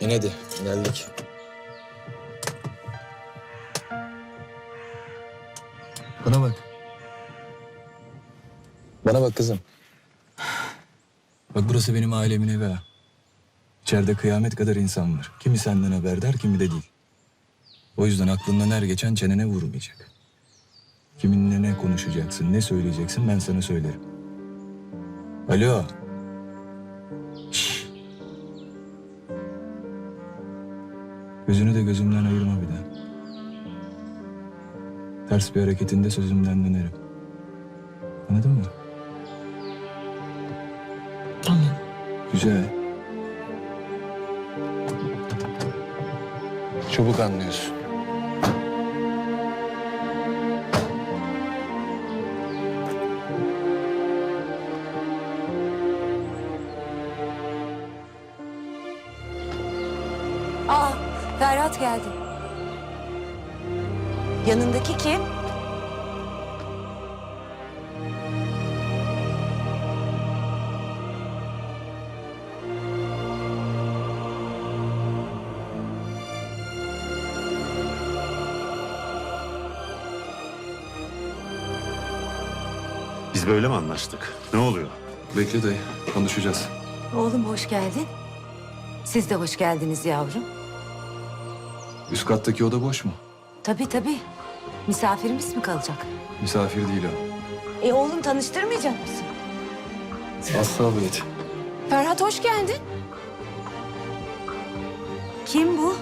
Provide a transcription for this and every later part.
İn hadi geldik. Bana bak. Bana bak kızım. Bak burası benim ailemin evi ha. İçeride kıyamet kadar insan var. Kimi senden haberdar, kimi de değil. O yüzden aklından her geçen çenene vurmayacak. Kiminle ne konuşacaksın, ne söyleyeceksin ben sana söylerim. Alo. Gözümden ayırma bir daha. Ters bir hareketinde sözümden dönerim. Anladın mı? Tamam. Güzel. Çabuk anlıyorsun. Geldi. Yanındaki kim? Biz böyle mi anlaştık? Ne oluyor? Bekle dayı, konuşacağız. Oğlum hoş geldin. Siz de hoş geldiniz yavrum. Üst kattaki oda boş mu? Tabii tabii. Misafirimiz mi kalacak? Misafir değil o. E oğlum tanıştırmayacak mısın? Asla buyet. Ferhat hoş geldin. Kim bu?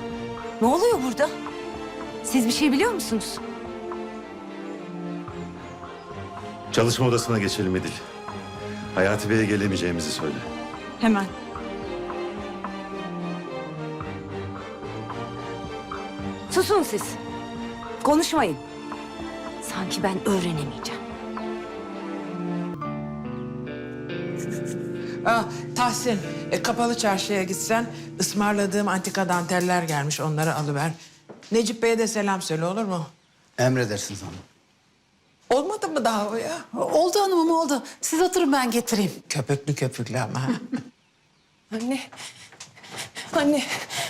Ne oluyor burada? Siz bir şey biliyor musunuz? Çalışma odasına geçelim Edil. Hayati Bey'e gelemeyeceğimizi söyle. Hemen. Susun siz. Konuşmayın. Sanki ben öğrenemeyeceğim. Ah, Tahsin, e, kapalı çarşıya gitsen ısmarladığım antika danteller gelmiş onları alıver. Necip Bey'e de selam söyle olur mu? Emredersiniz hanım. Olmadı mı daha o ya? Oldu hanımım oldu. Siz oturun ben getireyim. Köpüklü köpüklü ama. ha. Anne.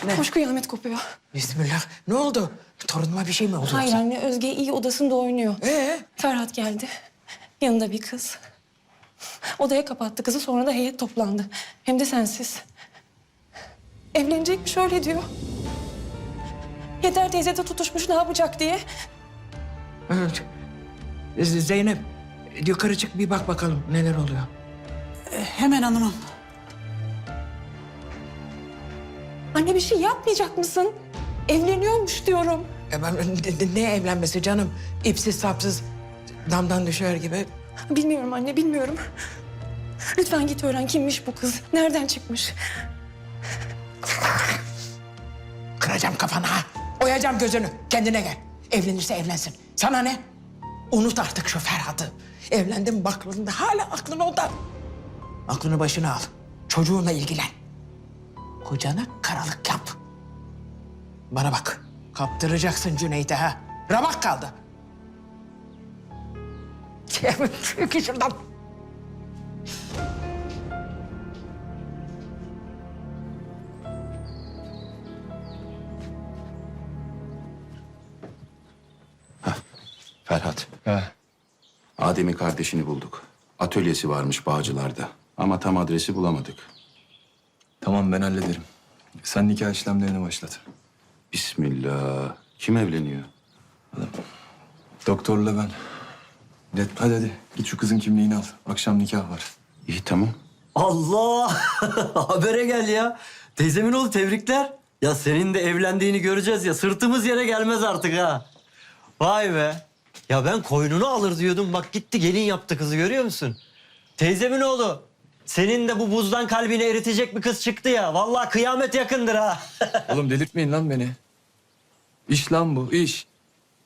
Anne. Koş kıyamet kopuyor. Bismillah. Ne oldu? Torunuma bir şey mi oldu? Hayır yoksa? anne Özge iyi odasında oynuyor. Ee? Ferhat geldi. Yanında bir kız. Odaya kapattı kızı sonra da heyet toplandı. Hem de sensiz. Evlenecekmiş öyle diyor. Yeter teyze de tutuşmuş ne yapacak diye. Evet. Z- Zeynep, yukarı çık bir bak bakalım neler oluyor. Hemen hanımım. Anne bir şey yapmayacak mısın? Evleniyormuş diyorum. E ben, ne- ne evlenmesi canım? İpsiz sapsız damdan düşer gibi. Bilmiyorum anne, bilmiyorum. Lütfen git öğren kimmiş bu kız, nereden çıkmış? Kıracağım kafanı ha. Oyacağım gözünü. Kendine gel. Evlenirse evlensin. Sana ne? Unut artık şu Ferhat'ı. Evlendim baklığında hala aklın onda. Aklını başına al. Çocuğunla ilgilen. Kocana karalık yap. Bana bak. Kaptıracaksın Cüneyt'e ha. Ramak kaldı. Çık şuradan. Ferhat, He. Adem'in kardeşini bulduk. Atölyesi varmış Bağcılar'da. Ama tam adresi bulamadık. Tamam ben hallederim. Sen nikah işlemlerini başlat. Bismillah. Kim evleniyor? Doktorla ben. Hadi hadi, hadi. git şu kızın kimliğini al. Akşam nikah var. İyi tamam. Allah! Habere gel ya. Teyzemin oğlu tebrikler. Ya senin de evlendiğini göreceğiz ya. Sırtımız yere gelmez artık ha. Vay be. Ya ben koynunu alır diyordum. Bak gitti gelin yaptı kızı görüyor musun? Teyzemin oğlu. Senin de bu buzdan kalbini eritecek bir kız çıktı ya. Vallahi kıyamet yakındır ha. Oğlum delirtmeyin lan beni. İş lan bu, iş.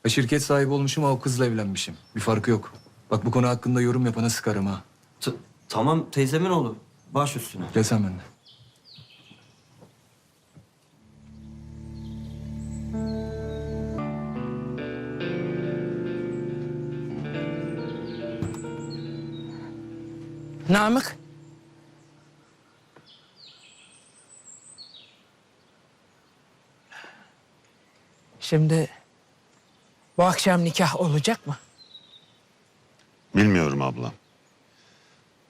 Şirket sahibi olmuşum ama o kızla evlenmişim. Bir farkı yok. Bak bu konu hakkında yorum yapana sıkarım ha. T- tamam teyzemin oğlu. Baş üstüne. Gel sen benimle. Namık. Şimdi bu akşam nikah olacak mı? Bilmiyorum ablam.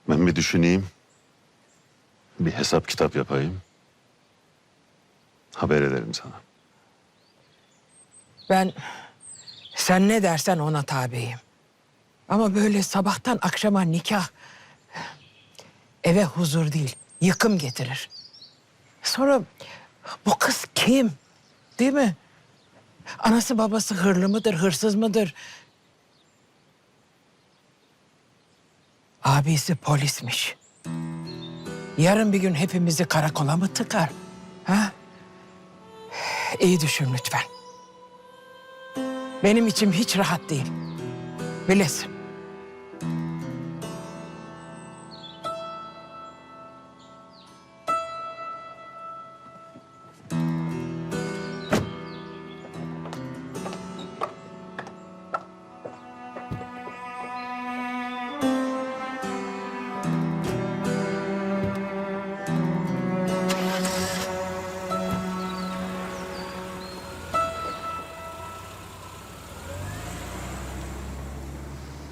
Ben bir düşüneyim. Bir hesap kitap yapayım. Haber ederim sana. Ben sen ne dersen ona tabiyim. Ama böyle sabahtan akşama nikah eve huzur değil, yıkım getirir. Sonra bu kız kim? Değil mi? Anası babası hırlı mıdır, hırsız mıdır? Abisi polismiş. Yarın bir gün hepimizi karakola mı tıkar? Ha? İyi düşün lütfen. Benim içim hiç rahat değil. Bilesin.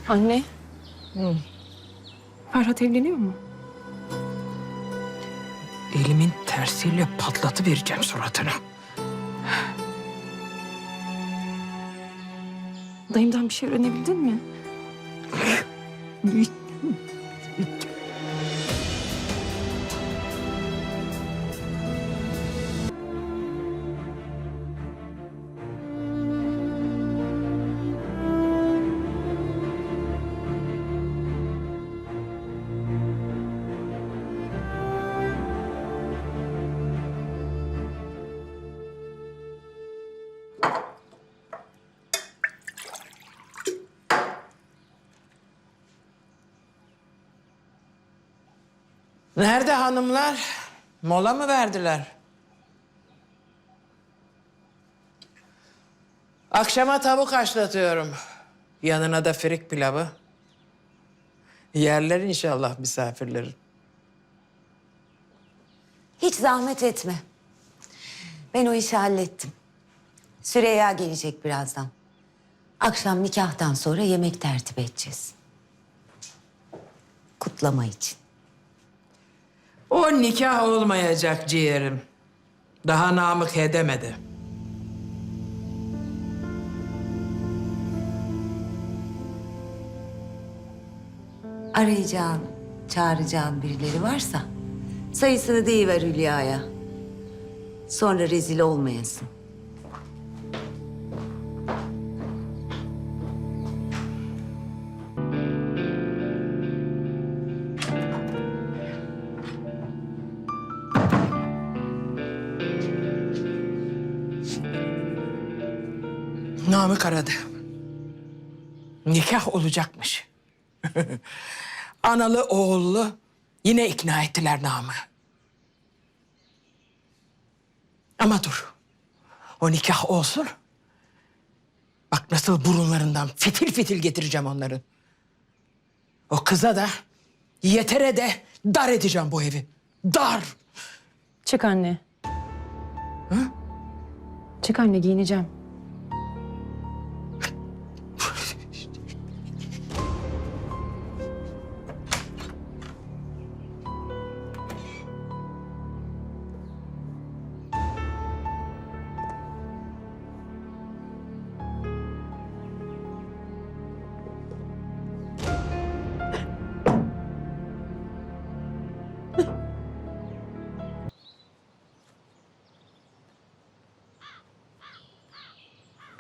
Anne. Ferhat evleniyor mu? Elimin tersiyle patlatı vereceğim suratına. Dayımdan bir şey öğrenebildin mi? Nerede hanımlar? Mola mı verdiler? Akşama tavuk haşlatıyorum. Yanına da firik pilavı. Yerler inşallah misafirlerin. Hiç zahmet etme. Ben o işi hallettim. Süreyya gelecek birazdan. Akşam nikahtan sonra yemek tertip edeceğiz. Kutlama için. O nikah olmayacak ciğerim. Daha namık edemedi. Arayacağın, çağıracağın birileri varsa sayısını deyiver Hülya'ya. Sonra rezil olmayasın. Namık aradı. Nikah olacakmış. Analı oğullu yine ikna ettiler Namı. Ama dur. O nikah olsun. Bak nasıl burunlarından fitil fitil getireceğim onların. O kıza da yetere de dar edeceğim bu evi. Dar. Çık anne. Çık anne giyineceğim.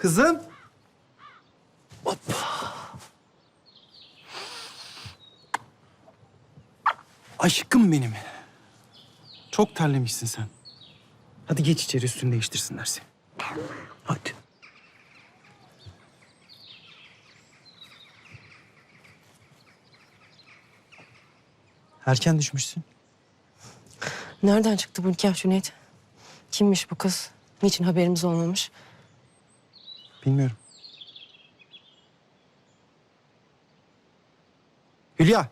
Kızım. Aşkım benim. Çok terlemişsin sen. Hadi geç içeri üstünü değiştirsinler seni. Hadi. Erken düşmüşsün. Nereden çıktı bu nikah Cüneyt? Kimmiş bu kız? Niçin haberimiz olmamış? Bilmiyorum. Hülya,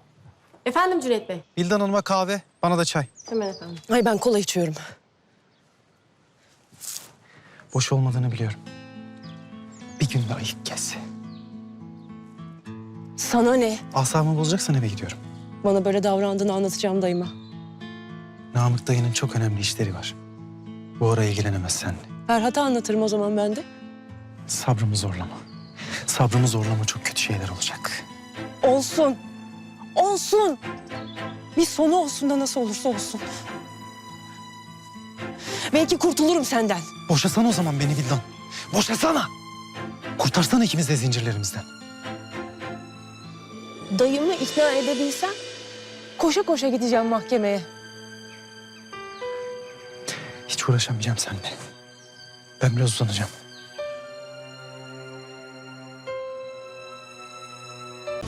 Efendim Cüneyt Bey. Bildan Hanım'a kahve, bana da çay. Hemen efendim. Ay ben kola içiyorum. Boş olmadığını biliyorum. günde ayıp gelse. Sana ne? Asabımı bozacaksan eve gidiyorum. Bana böyle davrandığını anlatacağım dayıma. Namık dayının çok önemli işleri var. Bu ara ilgilenemez seninle. Ferhat'a anlatırım o zaman ben de. Sabrımı zorlama. Sabrımı zorlama çok kötü şeyler olacak. Olsun. Olsun. Bir sonu olsun da nasıl olursa olsun. Belki kurtulurum senden. Boşasana o zaman beni Vildan. Boşasana. Kurtarsana ikimiz de zincirlerimizden. Dayımı ikna edebilsem koşa koşa gideceğim mahkemeye. Hiç uğraşamayacağım seninle. Ben biraz uzanacağım.